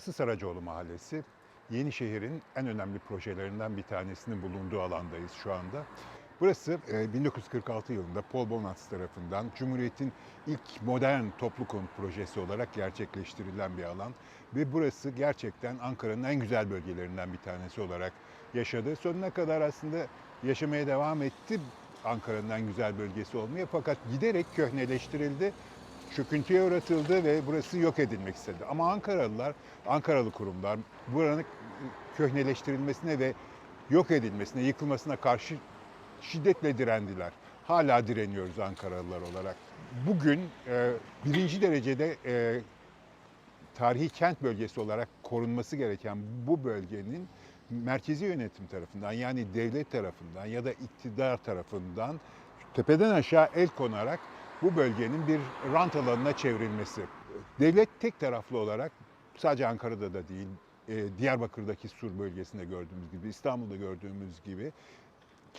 Burası Saracoğlu Mahallesi. Yenişehir'in en önemli projelerinden bir tanesinin bulunduğu alandayız şu anda. Burası e, 1946 yılında Paul Bonats tarafından Cumhuriyet'in ilk modern toplu konut projesi olarak gerçekleştirilen bir alan. Ve burası gerçekten Ankara'nın en güzel bölgelerinden bir tanesi olarak yaşadı. Sonuna kadar aslında yaşamaya devam etti Ankara'nın en güzel bölgesi olmaya fakat giderek köhneleştirildi çöküntüye uğratıldı ve burası yok edilmek istedi. Ama Ankaralılar, Ankaralı kurumlar buranın köhneleştirilmesine ve yok edilmesine, yıkılmasına karşı şiddetle direndiler. Hala direniyoruz Ankaralılar olarak. Bugün e, birinci derecede e, tarihi kent bölgesi olarak korunması gereken bu bölgenin merkezi yönetim tarafından yani devlet tarafından ya da iktidar tarafından tepeden aşağı el konarak bu bölgenin bir rant alanına çevrilmesi. Devlet tek taraflı olarak sadece Ankara'da da değil, e, Diyarbakır'daki Sur bölgesinde gördüğümüz gibi, İstanbul'da gördüğümüz gibi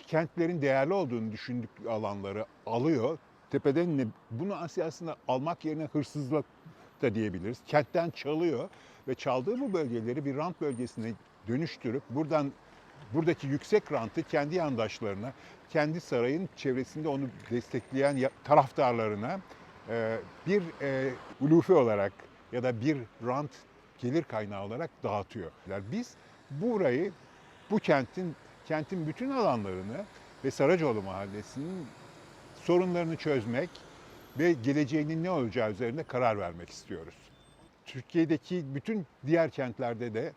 kentlerin değerli olduğunu düşündük alanları alıyor. Tepeden bunu aslında almak yerine hırsızlık da diyebiliriz. Kentten çalıyor ve çaldığı bu bölgeleri bir rant bölgesine dönüştürüp buradan buradaki yüksek rantı kendi yandaşlarına, kendi sarayın çevresinde onu destekleyen taraftarlarına e, bir e, ulufe olarak ya da bir rant gelir kaynağı olarak dağıtıyor. Yani Biz burayı, bu kentin kentin bütün alanlarını ve Saracoğlu Mahallesi'nin sorunlarını çözmek ve geleceğinin ne olacağı üzerinde karar vermek istiyoruz. Türkiye'deki bütün diğer kentlerde de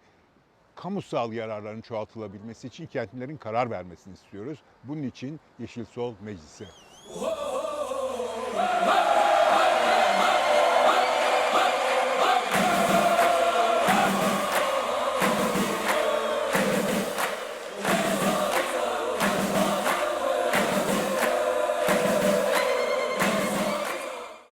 kamusal yararların çoğaltılabilmesi için kentlilerin karar vermesini istiyoruz. Bunun için Yeşil Sol Meclisi. Hey!